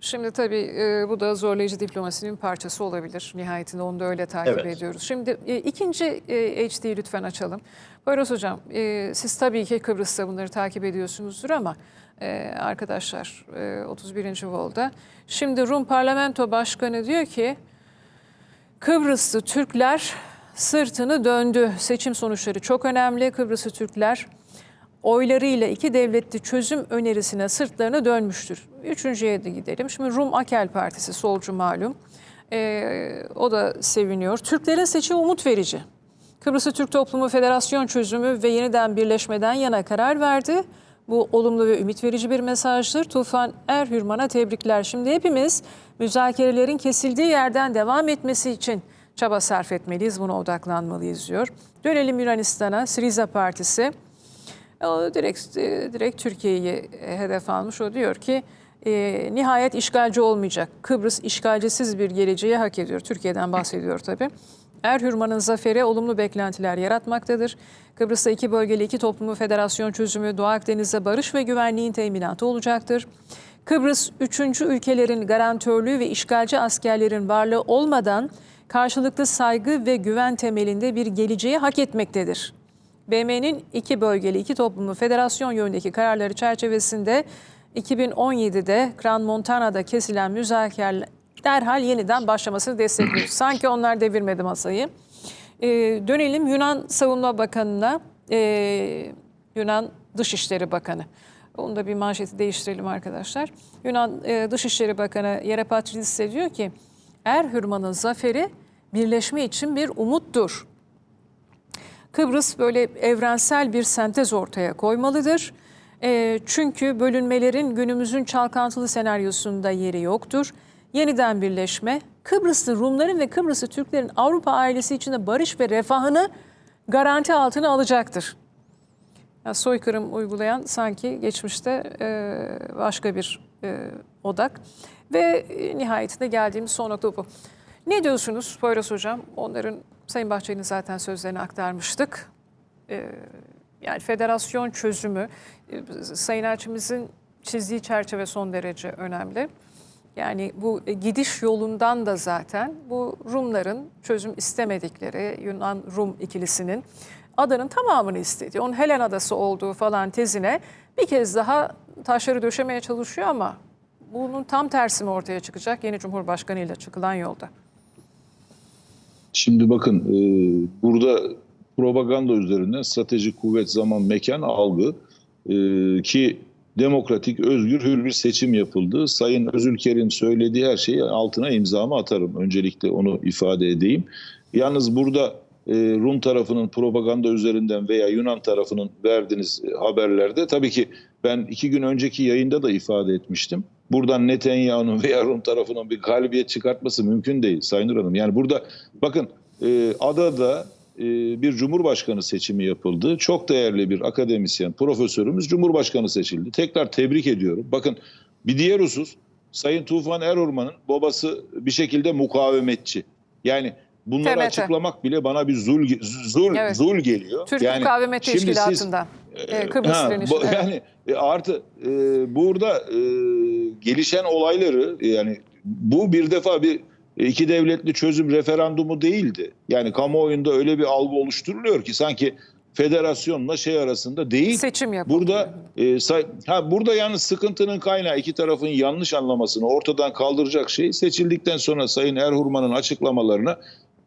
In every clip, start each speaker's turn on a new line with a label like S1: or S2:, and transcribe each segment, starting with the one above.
S1: Şimdi tabii e, bu da zorlayıcı diplomasinin parçası olabilir. Nihayetinde onu da öyle takip
S2: Evet.
S1: ediyoruz. Şimdi e, ikinci e, HD'yi lütfen açalım. Poyraz Hocam, e, siz tabii ki Kıbrıs'ta bunları takip ediyorsunuzdur ama e, arkadaşlar e, 31. Vol'da. Şimdi Rum Parlamento Başkanı diyor ki Kıbrıslı Türkler sırtını döndü. Seçim sonuçları çok önemli. Kıbrıslı Türkler oylarıyla iki devletli çözüm önerisine sırtlarını dönmüştür. Üçüncüye de gidelim. Şimdi Rum Akel Partisi solcu malum. Ee, o da seviniyor. Türklerin seçimi umut verici. Kıbrıs'ı Türk Toplumu Federasyon çözümü ve yeniden birleşmeden yana karar verdi. Bu olumlu ve ümit verici bir mesajdır. Tufan Erhürman'a tebrikler. Şimdi hepimiz müzakerelerin kesildiği yerden devam etmesi için çaba sarf etmeliyiz. Buna odaklanmalıyız diyor. Dönelim Yunanistan'a. Siriza Partisi. O direkt e, direkt Türkiye'yi e, hedef almış. O diyor ki e, nihayet işgalci olmayacak. Kıbrıs işgalcisiz bir geleceği hak ediyor. Türkiye'den bahsediyor tabii. Erhürman'ın zaferi olumlu beklentiler yaratmaktadır. Kıbrıs'ta iki bölgeli iki toplumu federasyon çözümü Doğu Akdeniz'de barış ve güvenliğin teminatı olacaktır. Kıbrıs, üçüncü ülkelerin garantörlüğü ve işgalci askerlerin varlığı olmadan karşılıklı saygı ve güven temelinde bir geleceği hak etmektedir. BM'nin iki bölgeli iki toplumu federasyon yönündeki kararları çerçevesinde 2017'de Kran Montana'da kesilen müzakereler derhal yeniden başlamasını destekliyoruz. Sanki onlar devirmedi masayı. Ee, dönelim Yunan Savunma Bakanı'na, ee, Yunan Dışişleri Bakanı. Onu da bir manşeti değiştirelim arkadaşlar. Yunan e, Dışişleri Bakanı Yerepatridis diyor ki Erhürman'ın zaferi birleşme için bir umuttur. Kıbrıs böyle evrensel bir sentez ortaya koymalıdır. E, çünkü bölünmelerin günümüzün çalkantılı senaryosunda yeri yoktur. Yeniden birleşme, Kıbrıslı Rumların ve Kıbrıslı Türklerin Avrupa ailesi içinde barış ve refahını garanti altına alacaktır. Ya soykırım uygulayan sanki geçmişte e, başka bir e, odak. Ve e, nihayetinde geldiğimiz son nokta bu. Ne diyorsunuz Poyraz Hocam? Onların Sayın Bahçeli'nin zaten sözlerini aktarmıştık. E, yani federasyon çözümü e, Sayın Elçimizin çizdiği çerçeve son derece önemli. Yani bu gidiş yolundan da zaten bu Rumların çözüm istemedikleri Yunan-Rum ikilisinin adanın tamamını istediği, onun Helen adası olduğu falan tezine bir kez daha taşları döşemeye çalışıyor ama bunun tam tersi mi ortaya çıkacak yeni Cumhurbaşkanı ile çıkılan yolda?
S2: Şimdi bakın e, burada propaganda üzerinden strateji, kuvvet, zaman, mekan, algı e, ki demokratik, özgür, hür bir seçim yapıldı. Sayın Özülker'in söylediği her şeyi altına imzamı atarım. Öncelikle onu ifade edeyim. Yalnız burada e, Rum tarafının propaganda üzerinden veya Yunan tarafının verdiğiniz haberlerde tabii ki ben iki gün önceki yayında da ifade etmiştim. Buradan Netanyahu'nun veya Rum tarafının bir galibiyet çıkartması mümkün değil Sayın Nur Hanım. Yani burada bakın e, adada e, bir cumhurbaşkanı seçimi yapıldı. Çok değerli bir akademisyen, profesörümüz cumhurbaşkanı seçildi. Tekrar tebrik ediyorum. Bakın bir diğer husus Sayın Tufan Erorman'ın babası bir şekilde mukavemetçi. Yani bunları
S1: TMT.
S2: açıklamak bile bana bir zul zul
S1: Evet.
S2: zul geliyor.
S1: Türk
S2: yani
S1: Mukavemet
S2: şimdi siz-
S1: Teşkilatı'ndan. e, Kıbrıs
S2: Ha,
S1: direnişi.
S2: bu-
S1: Evet.
S2: Yani e, artı e, burada e, gelişen olayları e, yani bu bir defa bir e, iki devletli çözüm referandumu değildi. Yani kamuoyunda öyle bir algı oluşturuluyor ki sanki federasyonla şey arasında değil.
S1: Seçim yapıldı.
S2: Burada e, say- ha burada yalnız sıkıntının kaynağı iki tarafın yanlış anlamasını ortadan kaldıracak şey seçildikten sonra Sayın Erhurman'ın açıklamalarına e,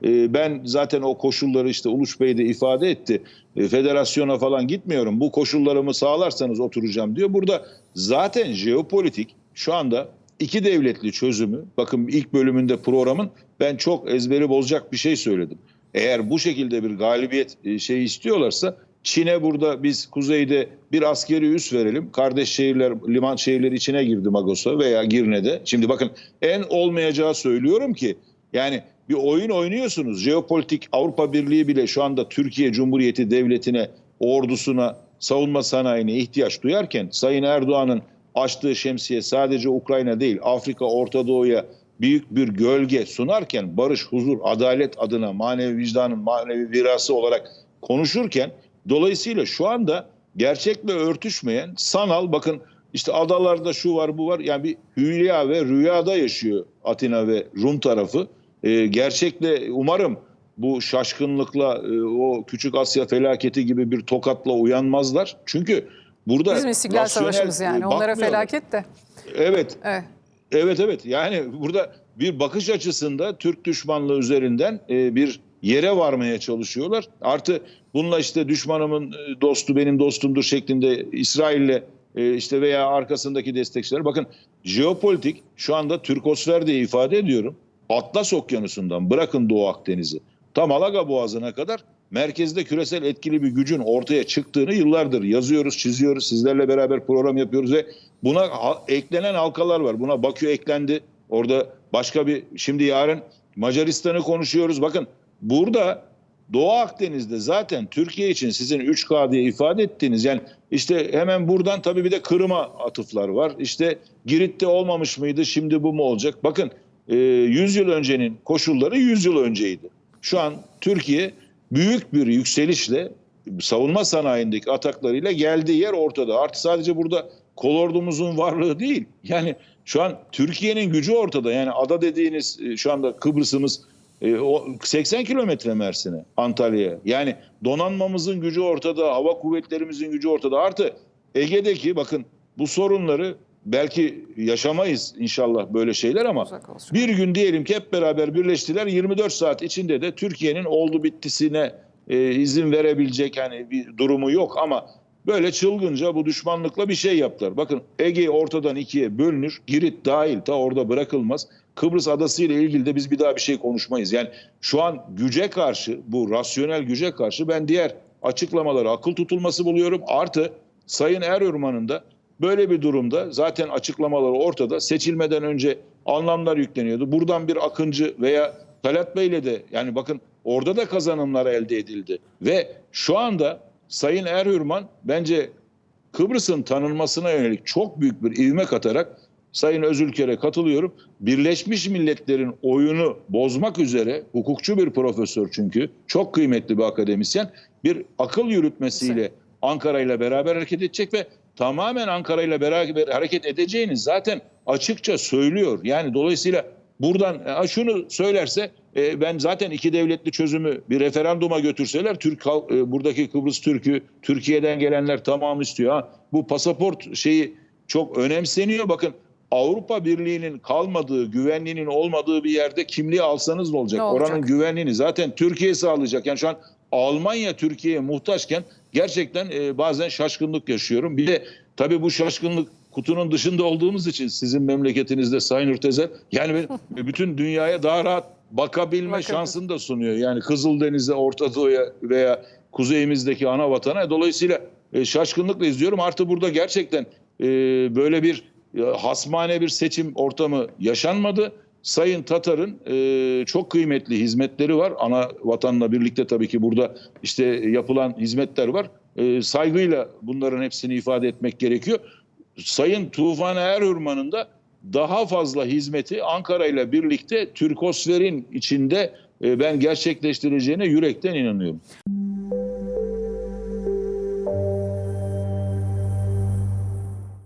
S2: ben zaten o koşulları işte Uluç Bey de ifade etti. E, federasyona falan gitmiyorum. Bu koşullarımı sağlarsanız oturacağım diyor. Burada zaten jeopolitik şu anda iki devletli çözümü bakın ilk bölümünde programın ben çok ezberi bozacak bir şey söyledim. Eğer bu şekilde bir galibiyet şey istiyorlarsa Çin'e burada biz kuzeyde bir askeri üs verelim. Kardeş şehirler, liman şehirleri içine girdi Magos'a veya Girne'de. Şimdi bakın en olmayacağı söylüyorum ki yani bir oyun oynuyorsunuz. Jeopolitik Avrupa Birliği bile şu anda Türkiye Cumhuriyeti Devleti'ne, ordusuna, savunma sanayine ihtiyaç duyarken Sayın Erdoğan'ın açtığı şemsiye sadece Ukrayna değil Afrika, Orta Doğu'ya büyük bir gölge sunarken barış, huzur, adalet adına manevi vicdanın manevi virası olarak konuşurken dolayısıyla şu anda gerçekle örtüşmeyen sanal bakın işte adalarda şu var bu var. Yani bir hülya ve rüyada yaşıyor Atina ve Rum tarafı. Ee, gerçekle umarım bu şaşkınlıkla e, o küçük Asya felaketi gibi bir tokatla uyanmazlar. Çünkü burada
S1: Bizim İstiklal Savaşımız
S2: e,
S1: yani. Onlara
S2: bakmıyorlar.
S1: felaket de.
S2: Evet,
S1: Evet.
S2: Evet evet yani burada bir bakış açısında Türk düşmanlığı üzerinden e, bir yere varmaya çalışıyorlar. Artı bununla işte düşmanımın e, dostu benim dostumdur şeklinde İsrail'le e, işte veya arkasındaki destekçiler. Bakın jeopolitik şu anda Türkosfer diye ifade ediyorum. Atlas Okyanusu'ndan bırakın Doğu Akdeniz'i tam Malaga Boğazı'na kadar merkezde küresel etkili bir gücün ortaya çıktığını yıllardır yazıyoruz, çiziyoruz. Sizlerle beraber program yapıyoruz ve buna eklenen halkalar var. Buna Bakü eklendi. Orada başka bir şimdi yarın Macaristan'ı konuşuyoruz. Bakın burada Doğu Akdeniz'de zaten Türkiye için sizin 3K diye ifade ettiğiniz yani işte hemen buradan tabii bir de Kırım'a atıflar var. İşte Girit'te olmamış mıydı şimdi bu mu olacak? Bakın e, 100 yıl öncenin koşulları 100 yıl önceydi. Şu an Türkiye büyük bir yükselişle savunma sanayindeki ataklarıyla geldiği yer ortada. Artı sadece burada kolordumuzun varlığı değil. Yani şu an Türkiye'nin gücü ortada. Yani ada dediğiniz e, şu anda Kıbrıs'ımız e, o 80 kilometre Mersin'e, Antalya'ya. Yani donanmamızın gücü ortada, hava kuvvetlerimizin gücü ortada. Artı Ege'deki bakın bu sorunları belki yaşamayız inşallah böyle şeyler ama bir gün diyelim ki hep beraber birleştiler. 24 saat içinde de Türkiye'nin oldu bittisine e, izin verebilecek hani bir durumu yok ama böyle çılgınca bu düşmanlıkla bir şey yaptılar. Bakın Ege ortadan ikiye bölünür. Girit dahil ta orada bırakılmaz. Kıbrıs adası ile ilgili de biz bir daha bir şey konuşmayız. Yani şu an güce karşı bu rasyonel güce karşı ben diğer açıklamaları akıl tutulması buluyorum. Artı Sayın Erürman'ın da Böyle bir durumda zaten açıklamaları ortada. Seçilmeden önce anlamlar yükleniyordu. Buradan bir Akıncı veya Talat Bey'le de yani bakın orada da kazanımlar elde edildi. Ve şu anda Sayın Erhürman bence Kıbrıs'ın tanınmasına yönelik çok büyük bir ivme katarak Sayın Özülker'e katılıyorum. Birleşmiş Milletler'in oyunu bozmak üzere hukukçu bir profesör çünkü çok kıymetli bir akademisyen bir akıl yürütmesiyle Ankara ile beraber hareket edecek ve tamamen Ankara ile beraber hareket edeceğini zaten açıkça söylüyor. Yani dolayısıyla buradan "Ha, şunu söylerse e, ben zaten iki devletli çözümü bir referanduma götürseler Türk e, buradaki Kıbrıs Türk'ü Türkiye'den gelenler tamam istiyor. Ha, bu pasaport şeyi çok önemseniyor. Bakın Avrupa Birliği'nin kalmadığı, güvenliğinin olmadığı bir yerde kimliği alsanız ne olacak?
S1: Ne olacak?
S2: Oranın güvenliğini zaten Türkiye sağlayacak. Yani şu an Almanya Türkiye'ye muhtaçken gerçekten e, bazen şaşkınlık yaşıyorum. Bir de tabii bu şaşkınlık kutunun dışında olduğumuz için sizin memleketinizde Sayın Ürtezer yani bütün dünyaya daha rahat bakabilme şansını da sunuyor. Yani Kızıldeniz'e, Orta Doğu'ya veya kuzeyimizdeki ana vatana. Dolayısıyla e, şaşkınlıkla izliyorum. Artı burada gerçekten e, böyle bir e, hasmane bir seçim ortamı yaşanmadı. Sayın Tatar'ın e, çok kıymetli hizmetleri var. Ana vatanla birlikte tabii ki burada işte yapılan hizmetler var. E, saygıyla bunların hepsini ifade etmek gerekiyor. Sayın Tufan Erhürman'ın da daha fazla hizmeti Ankara ile birlikte Türkosfer'in içinde e, ben gerçekleştireceğine yürekten inanıyorum.